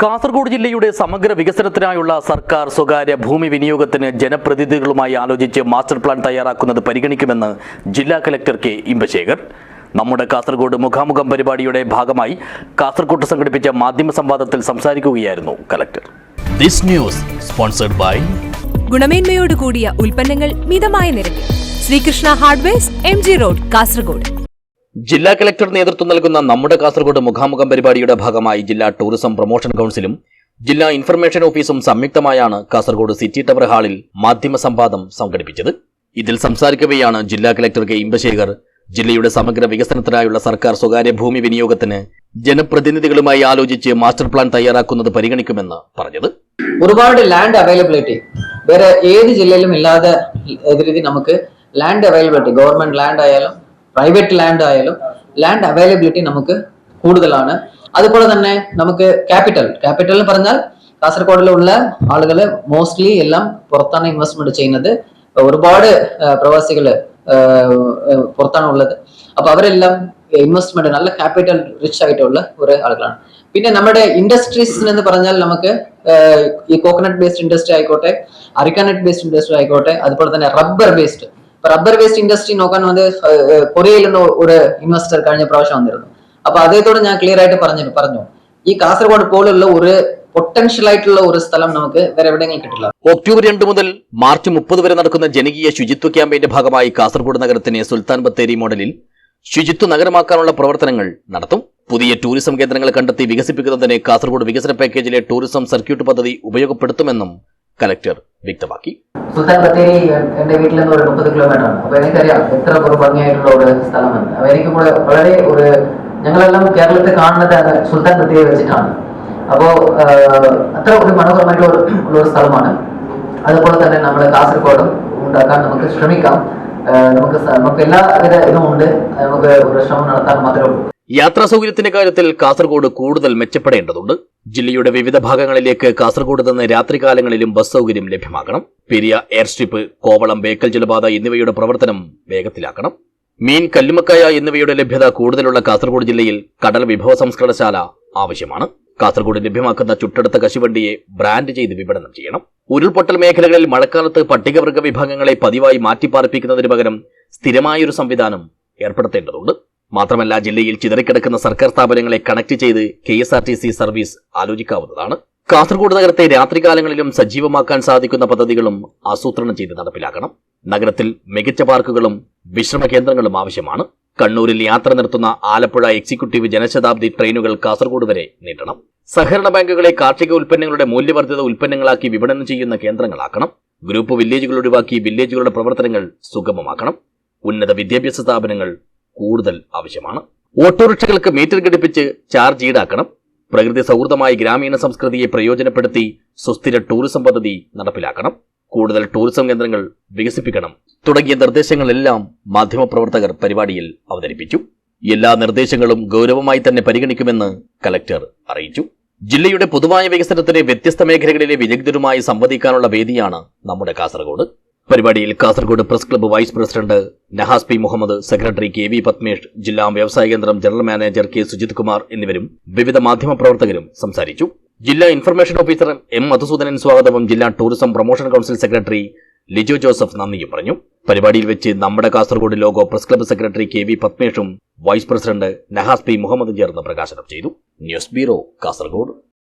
കാസർഗോഡ് ജില്ലയുടെ സമഗ്ര വികസനത്തിനായുള്ള സർക്കാർ സ്വകാര്യ ഭൂമി വിനിയോഗത്തിന് ജനപ്രതിനിധികളുമായി ആലോചിച്ച് മാസ്റ്റർ പ്ലാൻ തയ്യാറാക്കുന്നത് പരിഗണിക്കുമെന്ന് ജില്ലാ കലക്ടർ കെ ഇമ്പശേഖർ. നമ്മുടെ കാസർഗോഡ് മുഖാമുഖം പരിപാടിയുടെ ഭാഗമായി കാസർഗോഡ് സംഘടിപ്പിച്ച മാധ്യമ സംവാദത്തിൽ സംസാരിക്കുകയായിരുന്നു collector. This news sponsored by ഗുണമേന്മയോട് കൂടിയ ഉൽപ്പന്നങ്ങൾ മിതമായ നിരക്കിൽ. Sreekrishna hardware M G road Kasaragod. ജില്ലാ കളക്ടർ നേതൃത്വം നൽകുന്ന നമ്മുടെ കാസർഗോഡ് മുഖാമുഖം പരിപാടിയുടെ ഭാഗമായി ജില്ലാ ടൂറിസം പ്രൊമോഷൻ കൌൺസിലും ജില്ലാ ഇൻഫർമേഷൻ ഓഫീസും സംയുക്തമായാണ് കാസർഗോഡ് സിറ്റി ടവർ ഹാളിൽ മാധ്യമ സംവാദം സംഘടിപ്പിച്ചത്. ഇതിൽ സംസാരിക്കവെയാണ് ജില്ലാ കളക്ടർ കെ ഇമ്പശേഖർ. ജില്ലയുടെ സമഗ്ര വികസനത്തിനായുള്ള സർക്കാർ സ്വകാര്യ ഭൂമി വിനിയോഗത്തിന് ജനപ്രതിനിധികളുമായി ആലോചിച്ച് മാസ്റ്റർ പ്ലാൻ തയ്യാറാക്കുന്നത് പരിഗണിക്കുമെന്ന് പറഞ്ഞത്. ഒരുപാട് ലാൻഡ് അവൈലബിലിറ്റി വേറെ ഏത് ജില്ലയിലും ഇല്ലാതെ നമുക്ക് ലാൻഡ് അവൈലബിലിറ്റി ഗവൺമെന്റ് ലാൻഡ് ആയാലും പ്രൈവറ്റ് ലാൻഡ് ആയാലും ലാൻഡ് അവൈലബിലിറ്റി നമുക്ക് കൂടുതലാണ്. അതുപോലെ തന്നെ നമുക്ക് ക്യാപിറ്റൽ ക്യാപിറ്റൽ എന്ന് പറഞ്ഞാൽ കാസർഗോഡിലുള്ള ആളുകൾ മോസ്റ്റ്ലി എല്ലാം പുറത്താണ് ഇൻവെസ്റ്റ്മെന്റ് ചെയ്യുന്നത്. ഒരുപാട് പ്രവാസികൾ പുറത്താണ് ഉള്ളത്. അപ്പൊ അവരെല്ലാം ഇൻവെസ്റ്റ്മെന്റ് നല്ല ക്യാപിറ്റൽ റിച്ച് ആയിട്ടുള്ള ഒരു ആളുകളാണ്. പിന്നെ നമ്മുടെ ഇൻഡസ്ട്രീസ് എന്ന് പറഞ്ഞാൽ നമുക്ക് ഈ കോക്കനട്ട് ബേസ്ഡ് ഇൻഡസ്ട്രി ആയിക്കോട്ടെ അരിക്കാനട്ട് ബേസ്ഡ് ഇൻഡസ്ട്രി ആയിക്കോട്ടെ അതുപോലെ തന്നെ rubber based rubber waste industry നോക്കാൻ വന്ന് കൊറിയയിൽ നിന്ന് ഒരു ഇൻവെസ്റ്റർ കഴിഞ്ഞ പ്രാവശ്യം വന്നിരുന്നു. അപ്പൊ അദ്ദേഹത്തോട് ഞാൻ ക്ലിയർ ആയിട്ട് പറഞ്ഞു പറഞ്ഞു ഈ കാസർഗോഡ് പോലുള്ള ഒരു പൊട്ടൻഷ്യൽ ആയിട്ടുള്ള ഒരു സ്ഥലം നമുക്ക് വേറെ എവിടെയെങ്കിലും കിട്ടില്ല. ഒക്ടോബർ രണ്ട് മുതൽ മാർച്ച് മുപ്പത് വരെ നടക്കുന്ന ജനകീയ ശുചിത്വ ക്യാമ്പയിന്റെ ഭാഗമായി കാസർഗോഡ് നഗരത്തിനെ സുൽത്താൻ ബത്തേരി മോഡലിൽ ശുചിത്വ നഗരമാക്കാനുള്ള പ്രവർത്തനങ്ങൾ നടത്തും. പുതിയ ടൂറിസം കേന്ദ്രങ്ങൾ കണ്ടെത്തി വികസിപ്പിക്കുന്നതിന് കാസർഗോഡ് വികസന പാക്കേജിലെ ടൂറിസം സർക്യൂട്ട് പദ്ധതി ഉപയോഗപ്പെടുത്തുമെന്നും കലക്ടർ വ്യക്തമാക്കി. സുൽത്താൻ ബത്തേരി എന്റെ വീട്ടിൽ നിന്ന് ഒരു മുപ്പത് കിലോമീറ്റർ ആണ്. അപ്പൊ എനിക്കറിയാം എത്ര ഒരു ഭംഗിയായിട്ടുള്ള ഒരു സ്ഥലമാണ്. അപ്പൊ എനിക്ക് കൂടെ വളരെ ഒരു ഞങ്ങളെല്ലാം കേരളത്തെ കാണുന്നത് സുൽത്താൻ ബത്തേരി വെച്ചിട്ടാണ്. അപ്പോ ആഹ്, അത്ര ഒരു മനോഹരമായിട്ടുള്ള ഒരു ഉള്ള ഒരു സ്ഥലമാണ്. അതുപോലെ തന്നെ നമ്മുടെ കാസർഗോഡും ഉണ്ടാക്കാൻ നമുക്ക് ശ്രമിക്കാം. നമുക്ക് നമുക്ക് എല്ലാവിധ ഇതും ഉണ്ട്. നമുക്ക് ഒരു ശ്രമം നടത്താൻ മാത്രമേ ഉള്ളൂ. യാത്രാ സൗകര്യത്തിന്റെ കാര്യത്തിൽ കാസർഗോഡ് കൂടുതൽ മെച്ചപ്പെടേണ്ടതുണ്ട്. ജില്ലയുടെ വിവിധ ഭാഗങ്ങളിലേക്ക് കാസർഗോഡ് നിന്ന് രാത്രികാലങ്ങളിലും ബസ് സൗകര്യം ലഭ്യമാക്കണം പെരിയ എയർ സ്ട്രിപ്പ് കോവളം ബേക്കൽ ജലപാത എന്നിവയുടെ പ്രവർത്തനം വേഗത്തിലാക്കണം. മീൻ കല്ലുമക്കായ എന്നിവയുടെ ലഭ്യത കൂടുതലുള്ള കാസർഗോഡ് ജില്ലയിൽ കടൽ വിഭവ സംസ്കരണശാല ആവശ്യമാണ്. കാസർഗോഡ് ലഭ്യമാക്കുന്ന ചുട്ടെടുത്ത കശുവണ്ടിയെ ബ്രാൻഡ് ചെയ്ത് വിപണനം ചെയ്യണം. ഉരുൾപൊട്ടൽ മേഖലകളിൽ മഴക്കാലത്ത് പട്ടികവർഗ വിഭാഗങ്ങളെ പതിവായി മാറ്റിപ്പാർപ്പിക്കുന്നതിന് പകരം സ്ഥിരമായൊരു സംവിധാനം ഏർപ്പെടുത്തേണ്ടതുണ്ട്. മാത്രമല്ല ജില്ലയിൽ ചിതറിക്കിടക്കുന്ന സർക്കാർ സ്ഥാപനങ്ങളെ കണക്ട് ചെയ്ത് K S R T C service ആലോചിക്കാവുന്നതാണ്. Kasaragod നഗരത്തെ രാത്രികാലങ്ങളിലും സജീവമാക്കാൻ സാധിക്കുന്ന പദ്ധതികളും ആസൂത്രണം ചെയ്ത് നടപ്പിലാക്കണം. നഗരത്തിൽ മികച്ച പാർക്കുകളും വിശ്രമ കേന്ദ്രങ്ങളും ആവശ്യമാണ്. കണ്ണൂരിൽ യാത്ര നിർത്തുന്ന ആലപ്പുഴ എക്സിക്യൂട്ടീവ് ജനശതാബ്ദി ട്രെയിനുകൾ കാസർഗോഡ് വരെ നീട്ടണം. സഹകരണ ബാങ്കുകളെ കാർഷിക ഉൽപ്പന്നങ്ങളുടെ മൂല്യവർദ്ധിത ഉൽപ്പന്നങ്ങളാക്കി വിപണനം ചെയ്യുന്ന കേന്ദ്രങ്ങളാക്കണം. ഗ്രൂപ്പ് വില്ലേജുകൾ ഒഴിവാക്കി വില്ലേജുകളുടെ പ്രവർത്തനങ്ങൾ സുഗമമാക്കണം. ഉന്നത വിദ്യാഭ്യാസ സ്ഥാപനങ്ങൾ കൂടുതൽ ആവശ്യമാണ്. ഓട്ടോറിക്ഷകൾക്ക് മീറ്റർ ഘടിപ്പിച്ച് ചാർജ് ഈടാക്കണം. പ്രകൃതി സൗഹൃദമായ ഗ്രാമീണ സംസ്കൃതിയെ പ്രയോജനപ്പെടുത്തി സുസ്ഥിര ടൂറിസം പദ്ധതി നടപ്പിലാക്കണം. കൂടുതൽ ടൂറിസം കേന്ദ്രങ്ങൾ വികസിപ്പിക്കണം. തുടങ്ങിയ നിർദ്ദേശങ്ങളെല്ലാം മാധ്യമപ്രവർത്തകർ പരിപാടിയിൽ അവതരിപ്പിച്ചു. എല്ലാ നിർദ്ദേശങ്ങളും ഗൗരവമായി തന്നെ പരിഗണിക്കുമെന്ന് കലക്ടർ അറിയിച്ചു. ജില്ലയുടെ പൊതുവായ വികസനത്തിന് വ്യത്യസ്ത മേഖലകളിലെ വിദഗ്ധരുമായി സംവദിക്കാനുള്ള വേദിയാണ് നമ്മുടെ കാസർഗോഡ്. പരിപാടിയിൽ Kasaragod press club vice president Nahas P Muhammad secretary K V Padmesh ജില്ലാ വ്യവസായ കേന്ദ്രം general manager K Sujith Kumar എന്നിവരും വിവിധ മാധ്യമപ്രവർത്തകരും സംസാരിച്ചു. ജില്ലാ ഇൻഫർമേഷൻ ഓഫീസർ എം മധുസൂദനൻ സ്വാഗതവും ജില്ലാ tourism promotion council secretary Lijo Joseph നന്ദിയും പറഞ്ഞു. പരിപാടിയിൽ വെച്ച് നമ്മുടെ Kasaragod logo press club secretary K V പത്മേഷും vice president Nahas P മുഹമ്മദും ചേർന്ന് പ്രകാശനം ചെയ്തു. News bureau Kasaragod.